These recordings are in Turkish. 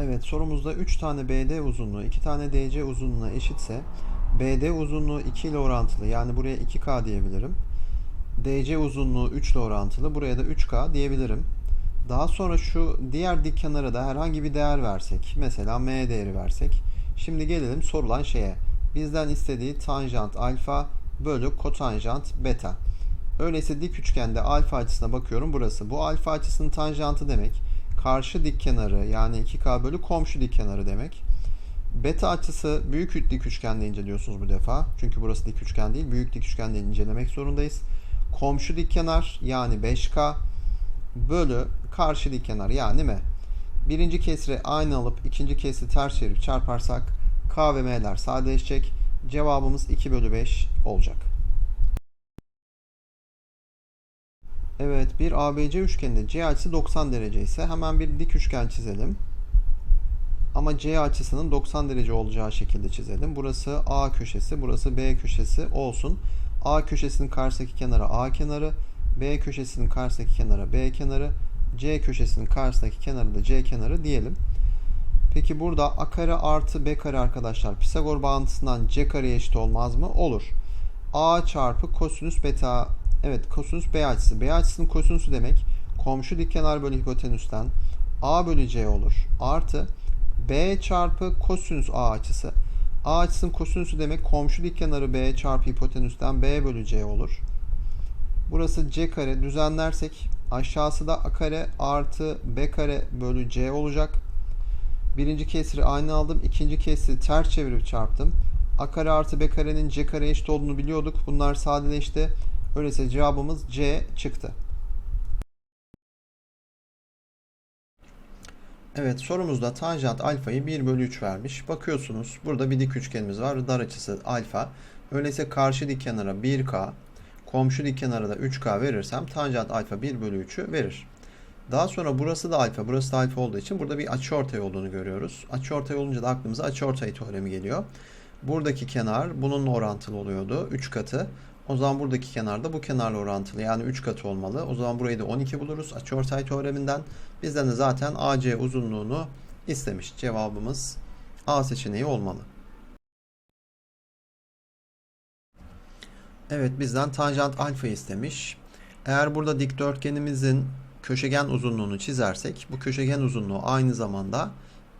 Evet sorumuzda 3 tane BD uzunluğu 2 tane DC uzunluğuna eşitse BD uzunluğu 2 ile orantılı yani buraya 2K diyebilirim. DC uzunluğu 3 ile orantılı buraya da 3K diyebilirim. Daha sonra şu diğer dik kenara da herhangi bir değer versek mesela M değeri versek. Şimdi gelelim sorulan şeye. Bizden istediği tanjant alfa bölü kotanjant beta. Öyleyse dik üçgende alfa açısına bakıyorum burası. Bu alfa açısının tanjantı demek. Karşı dik kenarı yani 2K bölü komşu dik kenarı demek. Beta açısı büyük dik üçgende inceliyorsunuz bu defa. Çünkü burası dik üçgen değil. Büyük dik üçgende incelemek zorundayız. Komşu dik kenar yani 5K bölü karşı dik kenar yani M. Birinci kesri aynı alıp ikinci kesri ters çevirip çarparsak K ve M'ler sadeleşecek. Cevabımız 2 bölü 5 olacak. Evet bir ABC üçgeninde C açısı 90 derece ise hemen bir dik üçgen çizelim. Ama C açısının 90 derece olacağı şekilde çizelim. Burası A köşesi, burası B köşesi olsun. A köşesinin karşısındaki kenara A kenarı, B köşesinin karşısındaki kenara B kenarı, C köşesinin karşısındaki kenarı da C kenarı diyelim. Peki burada A kare artı B kare arkadaşlar Pisagor bağıntısından C kare eşit olmaz mı? Olur. A çarpı kosinüs beta Evet kosinüs B açısı. B açısının kosinüsü demek komşu dikkenar bölü hipotenüsten A bölü C olur. Artı B çarpı kosinüs A açısı. A açısının kosinüsü demek komşu dikkenarı B çarpı hipotenüsten B bölü C olur. Burası C kare düzenlersek aşağısı da A kare artı B kare bölü C olacak. Birinci kesri aynı aldım. ikinci kesri ters çevirip çarptım. A kare artı B karenin C kare eşit olduğunu biliyorduk. Bunlar sadeleşti. Öyleyse cevabımız C çıktı. Evet sorumuzda tanjant alfayı 1 bölü 3 vermiş. Bakıyorsunuz burada bir dik üçgenimiz var. Dar açısı alfa. Öyleyse karşı dik kenara 1K, komşu dik kenara da 3K verirsem tanjant alfa 1 bölü 3'ü verir. Daha sonra burası da alfa, burası da alfa olduğu için burada bir açıortay olduğunu görüyoruz. Açıortay olunca da aklımıza açıortay teoremi geliyor. Buradaki kenar bununla orantılı oluyordu. 3 katı. O zaman buradaki kenar da bu kenarla orantılı. Yani 3 katı olmalı. O zaman burayı da 12 buluruz. Açıortay teoreminden. Bizden de zaten AC uzunluğunu istemiş. Cevabımız A seçeneği olmalı. Evet bizden tanjant alfa istemiş. Eğer burada dikdörtgenimizin köşegen uzunluğunu çizersek bu köşegen uzunluğu aynı zamanda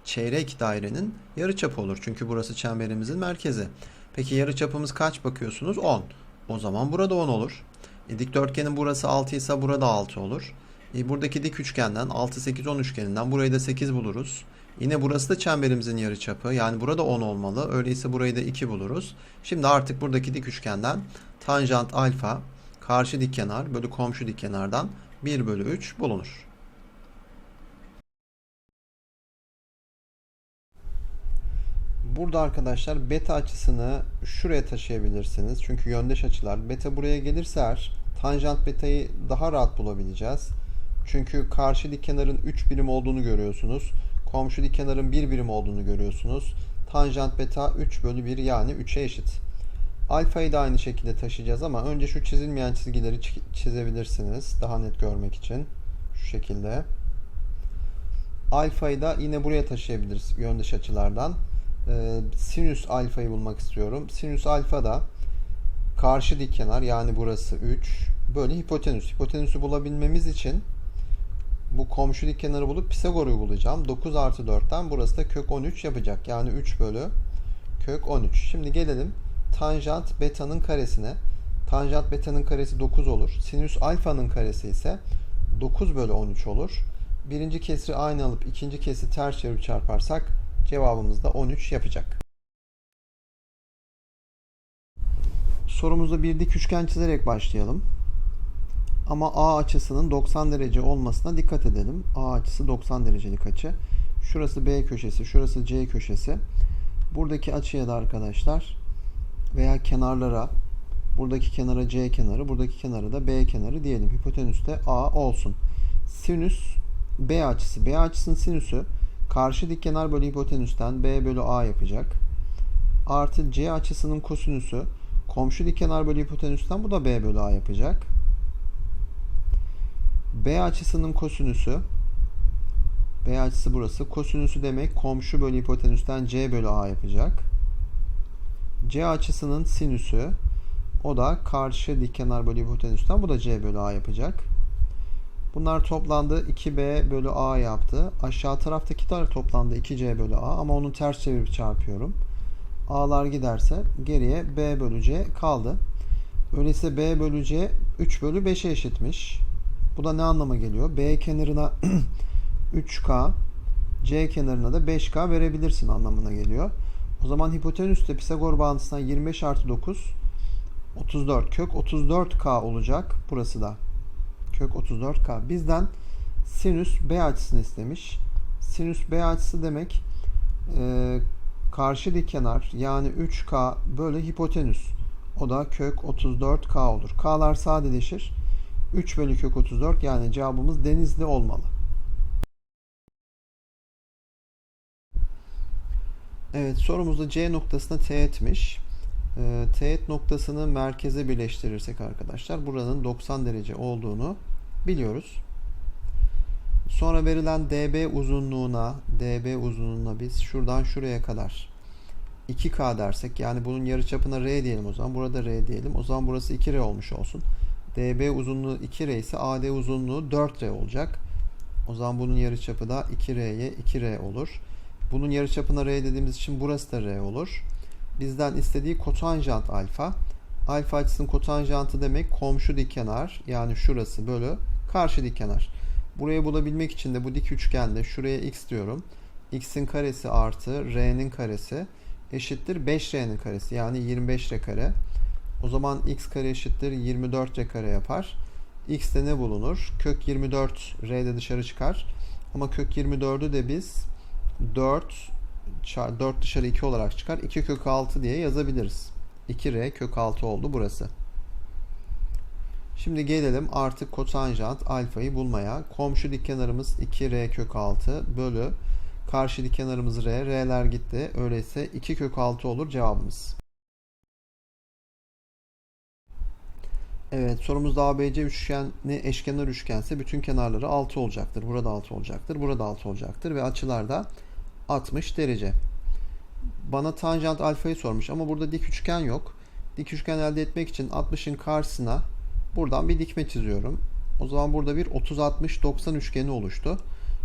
çeyrek dairenin yarıçapı olur. Çünkü burası çemberimizin merkezi. Peki yarıçapımız kaç bakıyorsunuz? 10. O zaman burada 10 olur. E, dikdörtgenin burası 6 ise burada 6 olur. E, buradaki dik üçgenden 6 8 10 üçgeninden burayı da 8 buluruz. Yine burası da çemberimizin yarıçapı. Yani burada 10 olmalı. Öyleyse burayı da 2 buluruz. Şimdi artık buradaki dik üçgenden tanjant alfa karşı dik kenar bölü komşu dik kenardan 1 bölü 3 bulunur. Burada arkadaşlar beta açısını şuraya taşıyabilirsiniz. Çünkü yöndeş açılar. Beta buraya gelirse eğer tanjant betayı daha rahat bulabileceğiz. Çünkü karşı dik kenarın 3 birim olduğunu görüyorsunuz. Komşu dik kenarın 1 birim olduğunu görüyorsunuz. Tanjant beta 3 bölü 1 yani 3'e eşit. Alfayı da aynı şekilde taşıyacağız ama önce şu çizilmeyen çizgileri çizebilirsiniz. Daha net görmek için. Şu şekilde. Alfayı da yine buraya taşıyabiliriz yöndeş açılardan. Ee, sinüs alfayı bulmak istiyorum. Sinüs alfa da karşı dik kenar yani burası 3 böyle hipotenüs. Hipotenüsü bulabilmemiz için bu komşu dik kenarı bulup Pisagor'u uygulayacağım. 9 artı 4'ten burası da kök 13 yapacak. Yani 3 bölü kök 13. Şimdi gelelim tanjant beta'nın karesine. Tanjant beta'nın karesi 9 olur. Sinüs alfanın karesi ise 9 bölü 13 olur. Birinci kesri aynı alıp ikinci kesri ters çevirip çarparsak cevabımız da 13 yapacak. Sorumuzda bir dik üçgen çizerek başlayalım. Ama A açısının 90 derece olmasına dikkat edelim. A açısı 90 derecelik açı. Şurası B köşesi, şurası C köşesi. Buradaki açıya da arkadaşlar veya kenarlara buradaki kenara C kenarı, buradaki kenarı da B kenarı diyelim. Hipotenüste A olsun. Sinüs B açısı. B açısının sinüsü karşı dik kenar bölü hipotenüsten B bölü A yapacak. Artı C açısının kosinüsü komşu dik kenar bölü hipotenüsten bu da B bölü A yapacak. B açısının kosinüsü B açısı burası. Kosinüsü demek komşu bölü hipotenüsten C bölü A yapacak. C açısının sinüsü o da karşı dik kenar bölü hipotenüsten bu da C bölü A yapacak. Bunlar toplandı 2B bölü A yaptı. Aşağı taraftaki de toplandı 2C bölü A ama onu ters çevirip çarpıyorum. A'lar giderse geriye B bölü C kaldı. Öyleyse B bölü C 3 bölü 5'e eşitmiş. Bu da ne anlama geliyor? B kenarına 3K, C kenarına da 5K verebilirsin anlamına geliyor. O zaman hipotenüste Pisagor bağıntısından 25 artı 9 34 kök 34K olacak. Burası da kök 34K. Bizden sinüs B açısını istemiş. Sinüs B açısı demek e, karşı dik kenar yani 3K bölü hipotenüs. O da kök 34K olur. K'lar sadeleşir. 3 bölü kök 34 yani cevabımız denizli olmalı. Evet sorumuzda C noktasına teğetmiş. E, teğet noktasını merkeze birleştirirsek arkadaşlar buranın 90 derece olduğunu biliyoruz. Sonra verilen DB uzunluğuna DB uzunluğuna biz şuradan şuraya kadar 2K dersek yani bunun yarıçapına R diyelim o zaman. Burada R diyelim. O zaman burası 2R olmuş olsun. DB uzunluğu 2R ise AD uzunluğu 4R olacak. O zaman bunun yarıçapı da 2R'ye 2R olur. Bunun yarıçapına R dediğimiz için burası da R olur. Bizden istediği kotanjant alfa. Alfa açısının kotanjantı demek komşu dik kenar yani şurası bölü karşı dik kenar. Burayı bulabilmek için de bu dik üçgende şuraya x diyorum. x'in karesi artı r'nin karesi eşittir 5r'nin karesi yani 25r kare. O zaman x kare eşittir 24r kare yapar. x'te ne bulunur? Kök 24 r'de dışarı çıkar. Ama kök 24'ü de biz 4 4 dışarı 2 olarak çıkar. 2 kök 6 diye yazabiliriz. 2r kök 6 oldu burası. Şimdi gelelim artık kotanjant alfayı bulmaya. Komşu dik kenarımız 2r kök 6 bölü karşı dik kenarımız r. R'ler gitti. Öyleyse 2 kök 6 olur cevabımız. Evet sorumuzda ABC üçgeni eşkenar üçgense bütün kenarları 6 olacaktır. Burada 6 olacaktır. Burada 6 olacaktır. Ve açılarda 60 derece. Bana tanjant alfayı sormuş ama burada dik üçgen yok. Dik üçgen elde etmek için 60'ın karşısına buradan bir dikme çiziyorum. O zaman burada bir 30-60-90 üçgeni oluştu.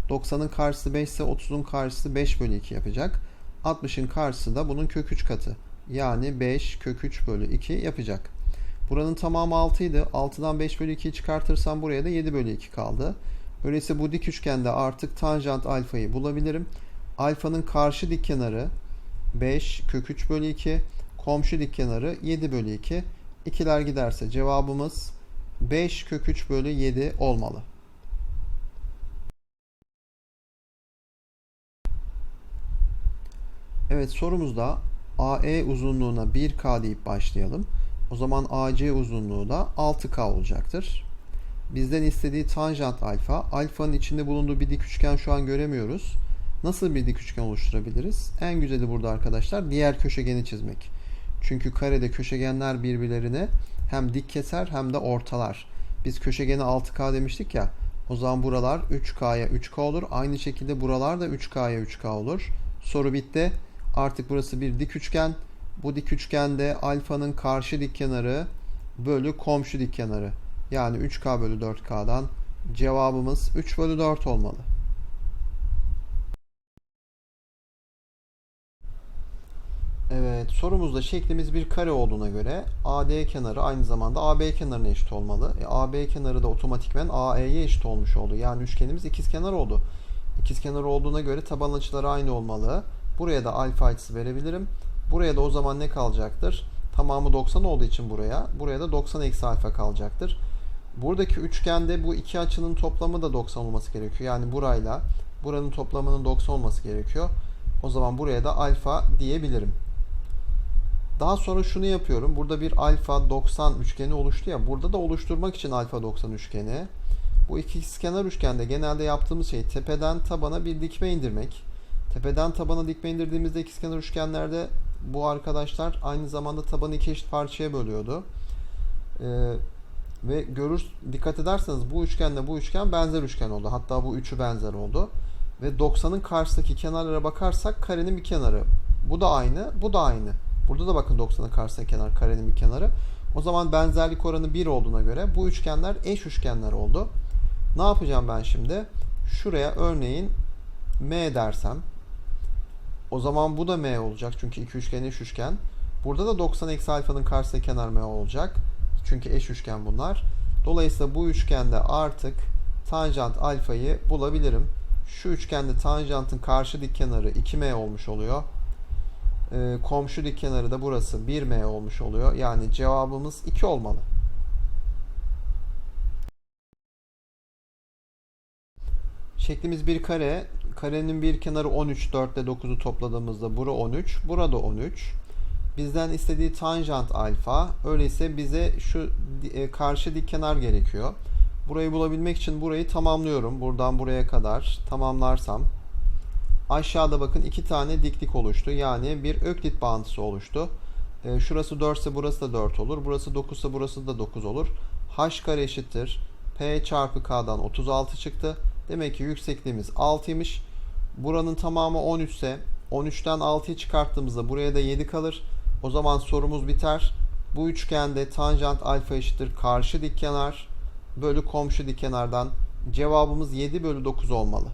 90'ın karşısı 5 ise 30'un karşısı 5 bölü 2 yapacak. 60'ın karşısı da bunun kök 3 katı. Yani 5 kök 3 bölü 2 yapacak. Buranın tamamı 6 idi. 6'dan 5 bölü 2'yi çıkartırsam buraya da 7 bölü 2 kaldı. Öyleyse bu dik üçgende artık tanjant alfayı bulabilirim. Alfanın karşı dik kenarı 5 kök 3 bölü 2. Komşu dik kenarı 7 bölü 2. İkiler giderse cevabımız 5 kök 3 bölü 7 olmalı. Evet sorumuzda AE uzunluğuna 1K deyip başlayalım. O zaman AC uzunluğu da 6K olacaktır. Bizden istediği tanjant alfa. Alfanın içinde bulunduğu bir dik üçgen şu an göremiyoruz. Nasıl bir dik üçgen oluşturabiliriz? En güzeli burada arkadaşlar diğer köşegeni çizmek. Çünkü karede köşegenler birbirlerini hem dik keser hem de ortalar. Biz köşegeni 6K demiştik ya. O zaman buralar 3K'ya 3K olur. Aynı şekilde buralar da 3K'ya 3K olur. Soru bitti. Artık burası bir dik üçgen. Bu dik üçgende alfanın karşı dik kenarı bölü komşu dik kenarı. Yani 3K bölü 4K'dan cevabımız 3 bölü 4 olmalı. Evet sorumuzda şeklimiz bir kare olduğuna göre AD kenarı aynı zamanda AB kenarına eşit olmalı. E, AB kenarı da otomatikmen AE'ye eşit olmuş oldu. Yani üçgenimiz ikizkenar oldu. İkizkenar olduğuna göre taban açıları aynı olmalı. Buraya da alfa açısı verebilirim. Buraya da o zaman ne kalacaktır? Tamamı 90 olduğu için buraya. Buraya da 90 eksi alfa kalacaktır. Buradaki üçgende bu iki açının toplamı da 90 olması gerekiyor. Yani burayla buranın toplamının 90 olması gerekiyor. O zaman buraya da alfa diyebilirim. Daha sonra şunu yapıyorum. Burada bir alfa 90 üçgeni oluştu ya. Burada da oluşturmak için alfa 90 üçgeni. Bu ikizkenar üçgende genelde yaptığımız şey tepeden tabana bir dikme indirmek. Tepeden tabana dikme indirdiğimizde ikizkenar üçgenlerde bu arkadaşlar aynı zamanda tabanı iki eşit parçaya bölüyordu. Ee, ve görür dikkat ederseniz bu üçgenle bu üçgen benzer üçgen oldu. Hatta bu üçü benzer oldu. Ve 90'ın karşısındaki kenarlara bakarsak karenin bir kenarı. Bu da aynı, bu da aynı. Burada da bakın 90'ın karşısındaki kenar karenin bir kenarı. O zaman benzerlik oranı 1 olduğuna göre bu üçgenler eş üçgenler oldu. Ne yapacağım ben şimdi? Şuraya örneğin M dersem. O zaman bu da M olacak. Çünkü iki üçgen eş üçgen. Burada da 90 eksi alfanın karşısındaki kenar M olacak. Çünkü eş üçgen bunlar. Dolayısıyla bu üçgende artık tanjant alfayı bulabilirim. Şu üçgende tanjantın karşı dik kenarı 2M olmuş oluyor. Ee, komşu dik kenarı da burası 1M olmuş oluyor. Yani cevabımız 2 olmalı. Şeklimiz bir kare. Karenin bir kenarı 13, 4 ile 9'u topladığımızda bura 13, burada 13. Bizden istediği tanjant alfa. Öyleyse bize şu e, karşı dik kenar gerekiyor. Burayı bulabilmek için burayı tamamlıyorum. Buradan buraya kadar tamamlarsam aşağıda bakın iki tane diklik oluştu. Yani bir öklit bağıntısı oluştu. E, şurası 4 ise burası da 4 olur. Burası 9 ise burası da 9 olur. h kare eşittir. p çarpı k'dan 36 çıktı. Demek ki yüksekliğimiz 6'ymış. Buranın tamamı 13 ise 13'ten 6'yı çıkarttığımızda buraya da 7 kalır. O zaman sorumuz biter. Bu üçgende tanjant alfa eşittir karşı dik kenar bölü komşu dik kenardan cevabımız 7 bölü 9 olmalı.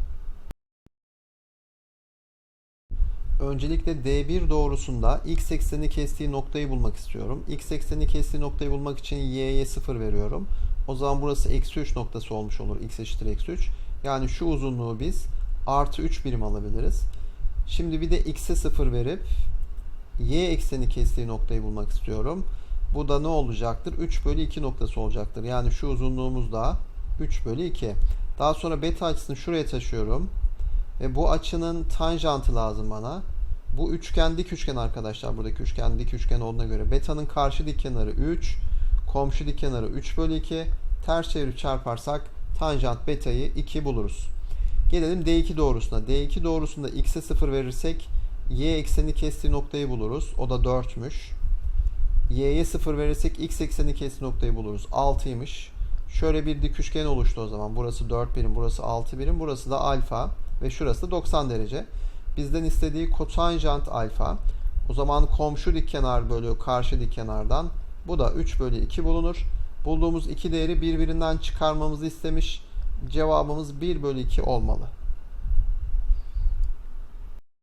Öncelikle D1 doğrusunda x ekseni kestiği noktayı bulmak istiyorum. X ekseni kestiği noktayı bulmak için y'ye 0 veriyorum. O zaman burası eksi 3 noktası olmuş olur. x eşittir eksi 3. Yani şu uzunluğu biz artı 3 birim alabiliriz. Şimdi bir de x'e 0 verip y ekseni kestiği noktayı bulmak istiyorum. Bu da ne olacaktır? 3 bölü 2 noktası olacaktır. Yani şu uzunluğumuz da 3 bölü 2. Daha sonra beta açısını şuraya taşıyorum. Ve bu açının tanjantı lazım bana. Bu üçgen dik üçgen arkadaşlar. Buradaki üçgen dik üçgen olduğuna göre. Beta'nın karşı dik kenarı 3. Komşu dik kenarı 3 bölü 2. Ters çevirip çarparsak tanjant beta'yı 2 buluruz. Gelelim D2 doğrusuna. D2 doğrusunda x'e 0 verirsek y ekseni kestiği noktayı buluruz. O da 4'müş. y'ye 0 verirsek x ekseni kestiği noktayı buluruz. 6'ymış. Şöyle bir dik üçgen oluştu o zaman. Burası 4 birim, burası 6 birim, burası da alfa ve şurası da 90 derece. Bizden istediği kotanjant alfa. O zaman komşu dik kenar bölü karşı dik kenardan bu da 3 bölü 2 bulunur. Bulduğumuz iki değeri birbirinden çıkarmamızı istemiş. Cevabımız 1 bölü 2 olmalı.